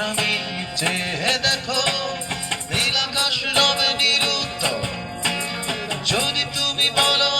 আমি দেখো নীল আকাশ রবে নিরুত্তম। যদি তুমি বলো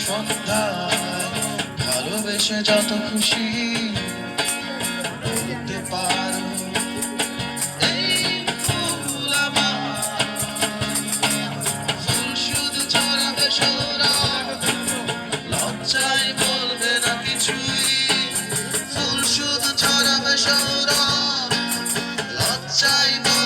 সন্ধ্যা ভালোবেসে যত খুশি বলতে পারো। লজ্জায় বলবে না কিছুই ফুল শুধু ছড়াবে সৌরভ চাই না